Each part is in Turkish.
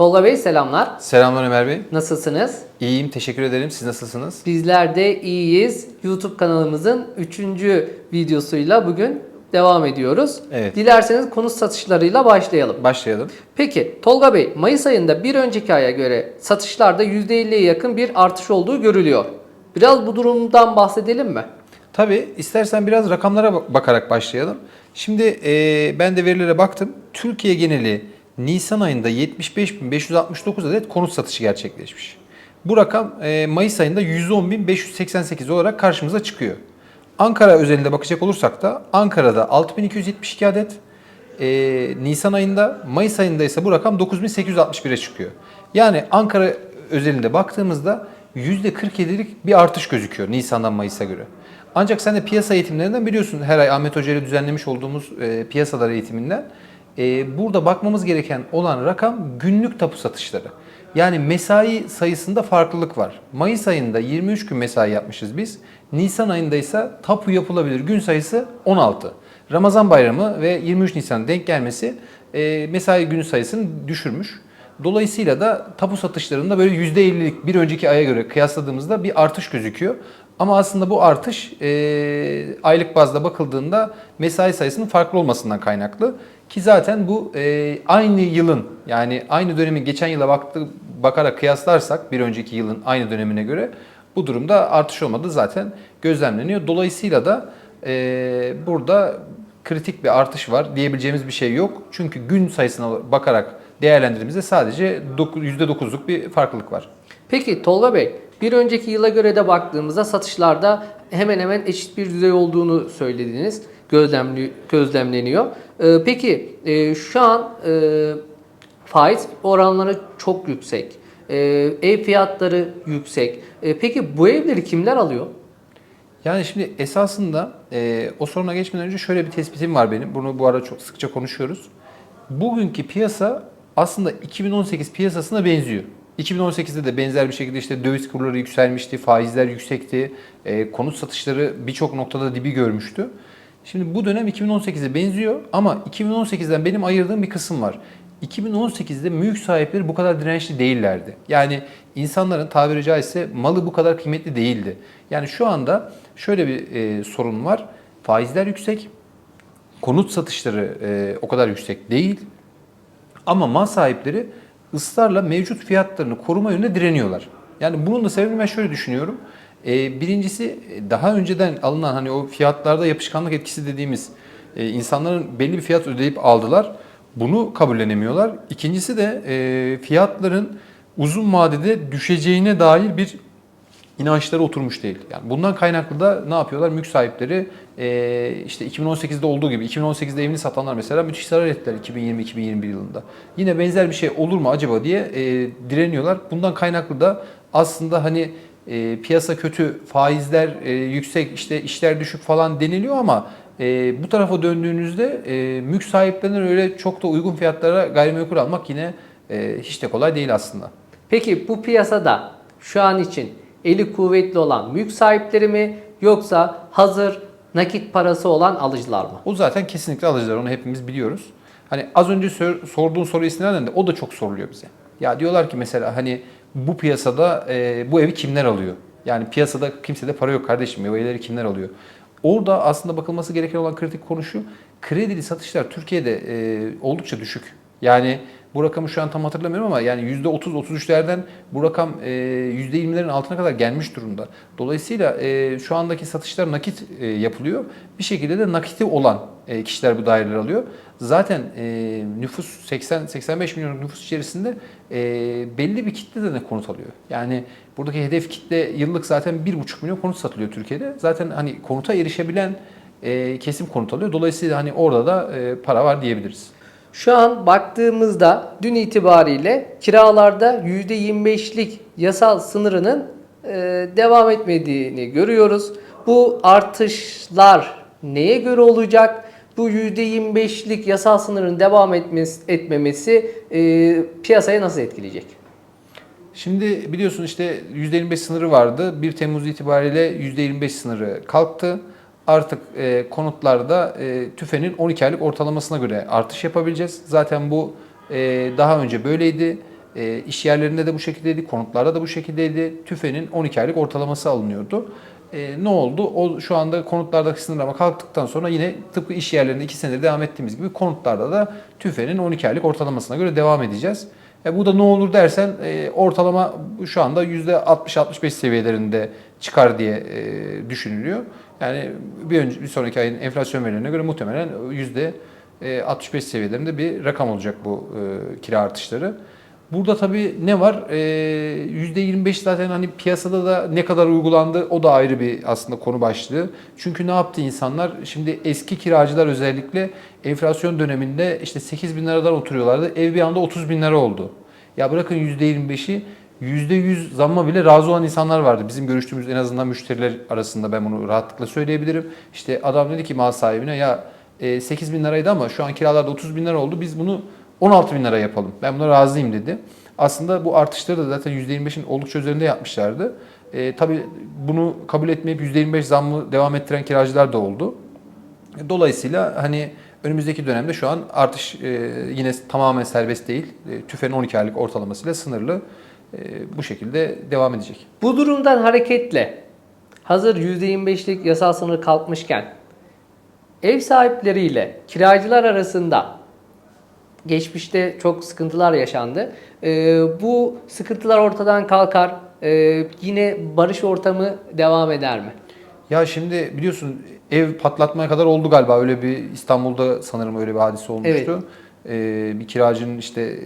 Tolga Bey selamlar. Selamlar Ömer Bey. Nasılsınız? İyiyim, teşekkür ederim. Siz nasılsınız? Bizler de iyiyiz. YouTube kanalımızın 3. videosuyla bugün devam ediyoruz. Evet. Dilerseniz konut satışlarıyla başlayalım. Başlayalım. Peki Tolga Bey, Mayıs ayında bir önceki aya göre satışlarda %50'ye yakın bir artış olduğu görülüyor. Biraz bu durumdan bahsedelim mi? Tabii istersen biraz rakamlara bak- bakarak başlayalım. Şimdi e, ben de verilere baktım. Türkiye geneli Nisan ayında 75.569 adet konut satışı gerçekleşmiş. Bu rakam e, Mayıs ayında 110.588 olarak karşımıza çıkıyor. Ankara özelinde bakacak olursak da Ankara'da 6272 adet, e, Nisan ayında, Mayıs ayında ise bu rakam 9861'e çıkıyor. Yani Ankara özelinde baktığımızda %47'lik bir artış gözüküyor Nisan'dan Mayıs'a göre. Ancak sen de piyasa eğitimlerinden biliyorsun her ay Ahmet Hoca ile düzenlemiş olduğumuz e, piyasalar eğitiminden. E, burada bakmamız gereken olan rakam günlük tapu satışları. Yani mesai sayısında farklılık var. Mayıs ayında 23 gün mesai yapmışız biz. Nisan ayında ise tapu yapılabilir gün sayısı 16. Ramazan bayramı ve 23 Nisan denk gelmesi e, mesai günü sayısını düşürmüş. Dolayısıyla da tapu satışlarında böyle %50'lik bir önceki aya göre kıyasladığımızda bir artış gözüküyor. Ama aslında bu artış e, aylık bazda bakıldığında mesai sayısının farklı olmasından kaynaklı. Ki zaten bu e, aynı yılın yani aynı dönemin geçen yıla baktı, bakarak kıyaslarsak bir önceki yılın aynı dönemine göre bu durumda artış olmadığı zaten gözlemleniyor. Dolayısıyla da e, burada kritik bir artış var diyebileceğimiz bir şey yok. Çünkü gün sayısına bakarak değerlendirdiğimizde sadece dokuz- %9'luk bir farklılık var. Peki Tolga Bey, bir önceki yıla göre de baktığımızda satışlarda hemen hemen eşit bir düzey olduğunu söylediniz. Gözlemli, gözlemleniyor. Ee, peki e, şu an e, faiz oranları çok yüksek. E, ev fiyatları yüksek. E, peki bu evleri kimler alıyor? Yani şimdi esasında e, o soruna geçmeden önce şöyle bir tespitim var benim. Bunu bu ara çok sıkça konuşuyoruz. Bugünkü piyasa aslında 2018 piyasasına benziyor. 2018'de de benzer bir şekilde işte döviz kurları yükselmişti, faizler yüksekti, e, konut satışları birçok noktada dibi görmüştü. Şimdi bu dönem 2018'e benziyor ama 2018'den benim ayırdığım bir kısım var. 2018'de mülk sahipleri bu kadar dirençli değillerdi. Yani insanların tabiri caizse malı bu kadar kıymetli değildi. Yani şu anda şöyle bir e, sorun var. Faizler yüksek, konut satışları e, o kadar yüksek değil. Ama mal sahipleri ısrarla mevcut fiyatlarını koruma yönünde direniyorlar. Yani bunun da sebebini ben şöyle düşünüyorum. E, birincisi e, daha önceden alınan hani o fiyatlarda yapışkanlık etkisi dediğimiz e, insanların belli bir fiyat ödeyip aldılar. Bunu kabullenemiyorlar. İkincisi de e, fiyatların uzun vadede düşeceğine dair bir inançları oturmuş değil. Yani bundan kaynaklı da ne yapıyorlar? Mülk sahipleri e, işte 2018'de olduğu gibi 2018'de evini satanlar mesela müthiş zarar ettiler 2020-2021 yılında. Yine benzer bir şey olur mu acaba diye e, direniyorlar. Bundan kaynaklı da aslında hani e, piyasa kötü, faizler yüksek, işte işler düşük falan deniliyor ama e, bu tarafa döndüğünüzde e, mülk sahiplerinden öyle çok da uygun fiyatlara gayrimenkul almak yine e, hiç de kolay değil aslında. Peki bu piyasada şu an için eli kuvvetli olan mülk sahipleri mi yoksa hazır nakit parası olan alıcılar mı? O zaten kesinlikle alıcılar. Onu hepimiz biliyoruz. Hani az önce sor- sorduğun soru istinaden de o da çok soruluyor bize. Ya diyorlar ki mesela hani bu piyasada e, bu evi kimler alıyor? Yani piyasada kimsede para yok kardeşim. Bu evleri kimler alıyor? Orada aslında bakılması gereken olan kritik konu şu. Kredili satışlar Türkiye'de e, oldukça düşük. Yani bu rakamı şu an tam hatırlamıyorum ama yani %30-33'lerden bu rakam e, %20'lerin altına kadar gelmiş durumda. Dolayısıyla e, şu andaki satışlar nakit e, yapılıyor. Bir şekilde de nakiti olan e, kişiler bu daireleri alıyor. Zaten e, nüfus 80-85 milyon nüfus içerisinde e, belli bir kitle de konut alıyor. Yani buradaki hedef kitle yıllık zaten 1,5 milyon konut satılıyor Türkiye'de. Zaten hani konuta erişebilen e, kesim konut alıyor. Dolayısıyla hani orada da e, para var diyebiliriz. Şu an baktığımızda dün itibariyle kiralarda %25'lik yasal sınırının e, devam etmediğini görüyoruz. Bu artışlar neye göre olacak? Bu %25'lik yasal sınırın devam etmesi, etmemesi e, piyasaya nasıl etkileyecek? Şimdi biliyorsun işte %25 sınırı vardı. 1 Temmuz itibariyle %25 sınırı kalktı. Artık e, konutlarda e, TÜFE'nin 12 aylık ortalamasına göre artış yapabileceğiz. Zaten bu e, daha önce böyleydi. E, iş yerlerinde de bu şekildeydi, konutlarda da bu şekildeydi. TÜFE'nin 12 aylık ortalaması alınıyordu. E, ne oldu? O şu anda konutlardaki sınırlama kalktıktan sonra yine tıpkı iş yerlerinde 2 senedir devam ettiğimiz gibi konutlarda da TÜFE'nin 12 aylık ortalamasına göre devam edeceğiz. E, bu da ne olur dersen e, ortalama şu anda %60-65 seviyelerinde çıkar diye e, düşünülüyor. Yani bir, önce, bir sonraki ayın enflasyon verilerine göre muhtemelen yüzde e, 65 seviyelerinde bir rakam olacak bu e, kira artışları. Burada tabii ne var? E, %25 zaten hani piyasada da ne kadar uygulandı o da ayrı bir aslında konu başlığı. Çünkü ne yaptı insanlar? Şimdi eski kiracılar özellikle enflasyon döneminde işte 8 bin liradan oturuyorlardı. Ev bir anda 30 bin lira oldu. Ya bırakın %25'i %100 zamma bile razı olan insanlar vardı. Bizim görüştüğümüz en azından müşteriler arasında ben bunu rahatlıkla söyleyebilirim. İşte adam dedi ki mal sahibine ya e, 8 bin liraydı ama şu an kiralarda 30 bin lira oldu. Biz bunu 16 bin lira yapalım. Ben buna razıyım dedi. Aslında bu artışları da zaten %25'in oldukça üzerinde yapmışlardı. E, tabii bunu kabul etmeyip %25 zammı devam ettiren kiracılar da oldu. Dolayısıyla hani önümüzdeki dönemde şu an artış e, yine tamamen serbest değil. E, TÜFE'nin 12 aylık ortalamasıyla sınırlı e, bu şekilde devam edecek. Bu durumdan hareketle hazır %25'lik yasal sınır kalkmışken ev sahipleriyle kiracılar arasında geçmişte çok sıkıntılar yaşandı. Ee, bu sıkıntılar ortadan kalkar. Ee, yine barış ortamı devam eder mi? Ya şimdi biliyorsun ev patlatmaya kadar oldu galiba. Öyle bir İstanbul'da sanırım öyle bir hadise olmuştu. Ee, bir kiracının işte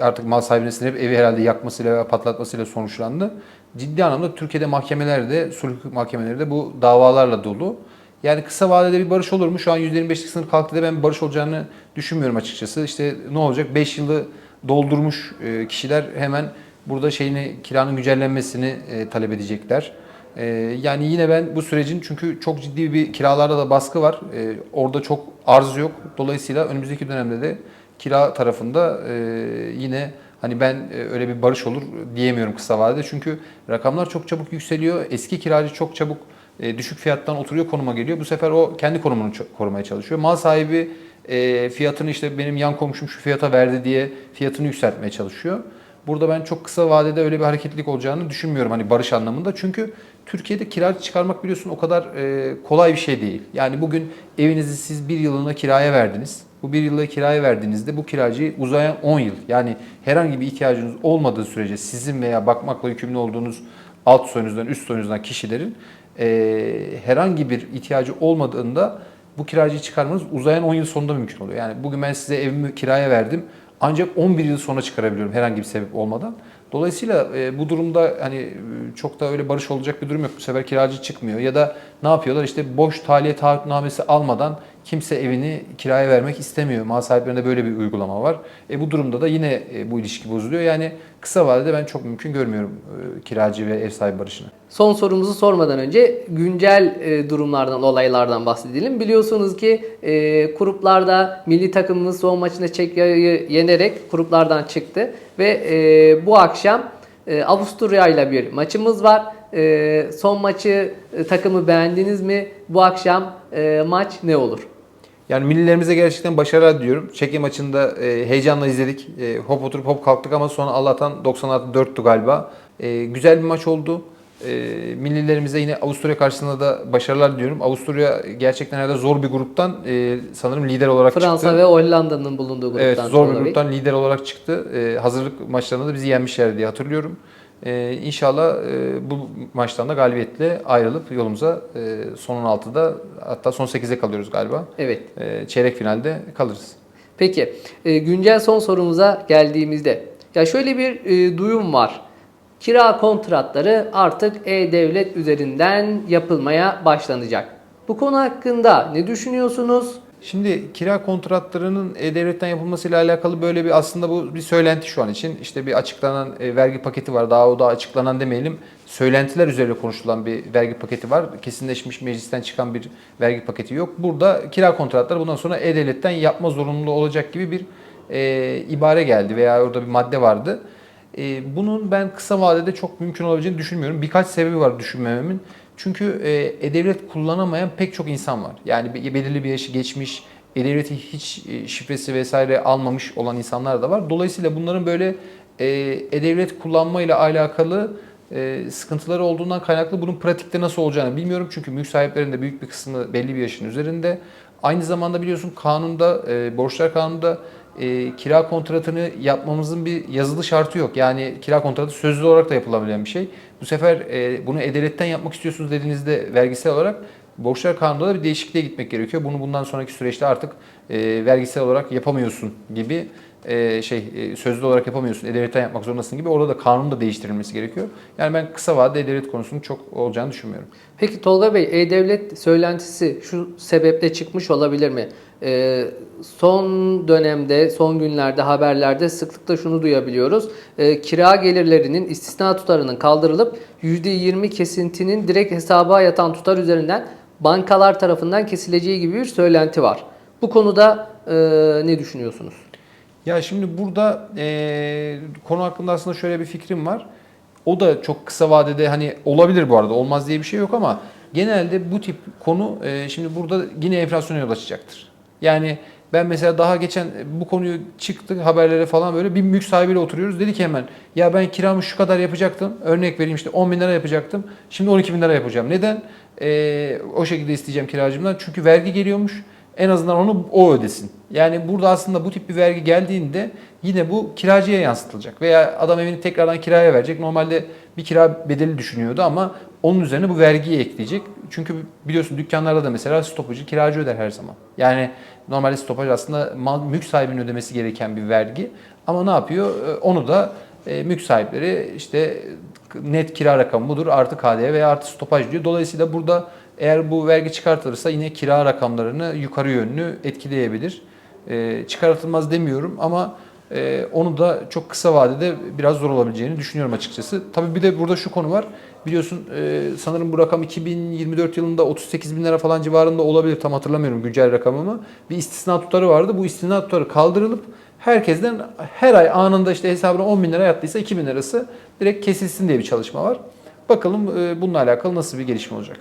artık mal sahibine sinirip evi herhalde yakmasıyla veya patlatmasıyla sonuçlandı. Ciddi anlamda Türkiye'de mahkemelerde, sulh mahkemeleri de bu davalarla dolu. Yani kısa vadede bir barış olur mu? Şu an %25'lik sınır kalktı ben bir barış olacağını düşünmüyorum açıkçası. İşte ne olacak? 5 yılı doldurmuş e, kişiler hemen burada şeyini kiranın güncellenmesini e, talep edecekler. E, Yani yine ben bu sürecin çünkü çok ciddi bir kiralarda da baskı var. E, Orada çok arz yok. Dolayısıyla önümüzdeki dönemde de kira tarafında e, yine hani ben e, öyle bir barış olur diyemiyorum kısa vadede. Çünkü rakamlar çok çabuk yükseliyor. Eski kiracı çok çabuk e, düşük fiyattan oturuyor konuma geliyor. Bu sefer o kendi konumunu korumaya çalışıyor. Mal sahibi e, fiyatını işte benim yan komşum şu fiyata verdi diye fiyatını yükseltmeye çalışıyor. Burada ben çok kısa vadede öyle bir hareketlilik olacağını düşünmüyorum hani barış anlamında. Çünkü Türkiye'de kiracı çıkarmak biliyorsun o kadar e, kolay bir şey değil. Yani bugün evinizi siz bir yılına kiraya verdiniz. Bu bir yıla kiraya verdiğinizde bu kiracıyı uzayan 10 yıl yani herhangi bir ihtiyacınız olmadığı sürece sizin veya bakmakla yükümlü olduğunuz alt soyunuzdan üst soyunuzdan kişilerin e, herhangi bir ihtiyacı olmadığında bu kiracıyı çıkarmanız uzayan 10 yıl sonunda mümkün oluyor. Yani bugün ben size evimi kiraya verdim ancak 11 yıl sonra çıkarabiliyorum herhangi bir sebep olmadan. Dolayısıyla e, bu durumda hani e, çok da öyle barış olacak bir durum yok. Bu sefer kiracı çıkmıyor ya da ne yapıyorlar işte boş tahliye taahhütnamesi almadan kimse evini kiraya vermek istemiyor. Mal sahiplerinde böyle bir uygulama var. E, bu durumda da yine e, bu ilişki bozuluyor. Yani kısa vadede ben çok mümkün görmüyorum e, kiracı ve ev sahibi barışını. Son sorumuzu sormadan önce güncel e, durumlardan, olaylardan bahsedelim. Biliyorsunuz ki gruplarda milli takımımız son maçında Çekya'yı yenerek gruplardan çıktı. Ve bu akşam Avusturya ile bir maçımız var. E, son maçı e, takımı beğendiniz mi? Bu akşam e, maç ne olur? Yani millilerimize gerçekten başarılar diliyorum. Çekya maçında e, heyecanla izledik. E, hop oturup hop kalktık ama sonra Allah'tan 96-4'tü galiba. E, güzel bir maç oldu. E, millilerimize yine Avusturya karşısında da başarılar diliyorum. Avusturya gerçekten herhalde zor bir gruptan e, sanırım lider olarak Fransa çıktı. ve Hollanda'nın bulunduğu gruptan. Evet zor bir gruptan lider olarak çıktı. E, hazırlık maçlarında da bizi yenmişler diye hatırlıyorum. E, inşallah e, bu maçtan da galibiyetle ayrılıp yolumuza e, son 16'da hatta son 8'e kalıyoruz galiba. Evet. E, çeyrek finalde kalırız. Peki e, güncel son sorumuza geldiğimizde ya şöyle bir e, duyum var. Kira kontratları artık e-devlet üzerinden yapılmaya başlanacak. Bu konu hakkında ne düşünüyorsunuz? Şimdi kira kontratlarının e-devletten yapılmasıyla alakalı böyle bir aslında bu bir söylenti şu an için. İşte bir açıklanan e, vergi paketi var. Daha o da açıklanan demeyelim. Söylentiler üzerine konuşulan bir vergi paketi var. Kesinleşmiş meclisten çıkan bir vergi paketi yok. Burada kira kontratları bundan sonra e-devletten yapma zorunluluğu olacak gibi bir e, ibare geldi veya orada bir madde vardı. E, bunun ben kısa vadede çok mümkün olabileceğini düşünmüyorum. Birkaç sebebi var düşünmememin. Çünkü e, e-devlet kullanamayan pek çok insan var. Yani be- belirli bir yaşı geçmiş, e-devleti hiç e, şifresi vesaire almamış olan insanlar da var. Dolayısıyla bunların böyle e, e-devlet kullanmayla alakalı e, sıkıntıları olduğundan kaynaklı bunun pratikte nasıl olacağını bilmiyorum. Çünkü mülk sahiplerinin de büyük bir kısmı belli bir yaşın üzerinde. Aynı zamanda biliyorsun kanunda, borçlar kanununda e, kira kontratını yapmamızın bir yazılı şartı yok. Yani kira kontratı sözlü olarak da yapılabilen bir şey. Bu sefer e, bunu e-devletten yapmak istiyorsunuz dediğinizde vergisel olarak borçlar kanununda da bir değişikliğe gitmek gerekiyor. Bunu bundan sonraki süreçte artık e, vergisel olarak yapamıyorsun gibi e, şey e, sözlü olarak yapamıyorsun. E-devletten yapmak zorundasın gibi. Orada da kanun da değiştirilmesi gerekiyor. Yani ben kısa vadede e-devlet konusunun çok olacağını düşünmüyorum. Peki Tolga Bey, E-Devlet söylentisi şu sebeple çıkmış olabilir mi? Ee, son dönemde, son günlerde haberlerde sıklıkla şunu duyabiliyoruz. Ee, kira gelirlerinin istisna tutarının kaldırılıp %20 kesintinin direkt hesaba yatan tutar üzerinden bankalar tarafından kesileceği gibi bir söylenti var. Bu konuda e, ne düşünüyorsunuz? Ya şimdi burada eee, konu hakkında aslında şöyle bir fikrim var. O da çok kısa vadede hani olabilir bu arada olmaz diye bir şey yok ama genelde bu tip konu eee, şimdi burada yine enflasyona yol açacaktır. Yani ben mesela daha geçen bu konuyu çıktı haberlere falan böyle bir mülk sahibiyle oturuyoruz. Dedi ki hemen ya ben kiramı şu kadar yapacaktım. Örnek vereyim işte 10 bin lira yapacaktım. Şimdi 12 bin lira yapacağım. Neden? Eee, o şekilde isteyeceğim kiracımdan. Çünkü vergi geliyormuş. En azından onu o ödesin. Yani burada aslında bu tip bir vergi geldiğinde yine bu kiracıya yansıtılacak. Veya adam evini tekrardan kiraya verecek. Normalde bir kira bedeli düşünüyordu ama onun üzerine bu vergiyi ekleyecek. Çünkü biliyorsun dükkanlarda da mesela stopajı kiracı öder her zaman. Yani normalde stopaj aslında mal, mülk sahibinin ödemesi gereken bir vergi. Ama ne yapıyor? Ee, Onu da e, mülk sahipleri işte net kira rakamı budur artı KDV veya artı stopaj diyor. Dolayısıyla burada eğer bu vergi çıkartılırsa yine kira rakamlarını yukarı yönlü etkileyebilir. Ee, çıkartılmaz demiyorum ama e, onu da çok kısa vadede biraz zor olabileceğini düşünüyorum açıkçası. Tabii bir de burada şu konu var. Biliyorsun e, sanırım bu rakam 2024 yılında 38 bin lira falan civarında olabilir. Tam hatırlamıyorum güncel rakamımı. Bir istisna tutarı vardı. Bu istisna tutarı kaldırılıp herkesten her ay anında işte hesabına 10 bin lira yattıysa 2 bin lirası direkt kesilsin diye bir çalışma var. Bakalım e, bununla alakalı nasıl bir gelişme olacak.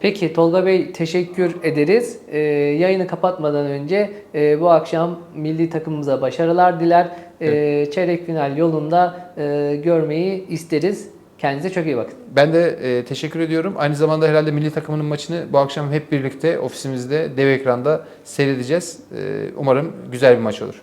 Peki Tolga Bey teşekkür ederiz. Ee, yayını kapatmadan önce e, bu akşam milli takımımıza başarılar diler. Ee, Çeyrek final yolunda e, görmeyi isteriz. Kendinize çok iyi bakın. Ben de e, teşekkür ediyorum. Aynı zamanda herhalde milli takımının maçını bu akşam hep birlikte ofisimizde dev ekranda seyredeceğiz. E, umarım güzel bir maç olur.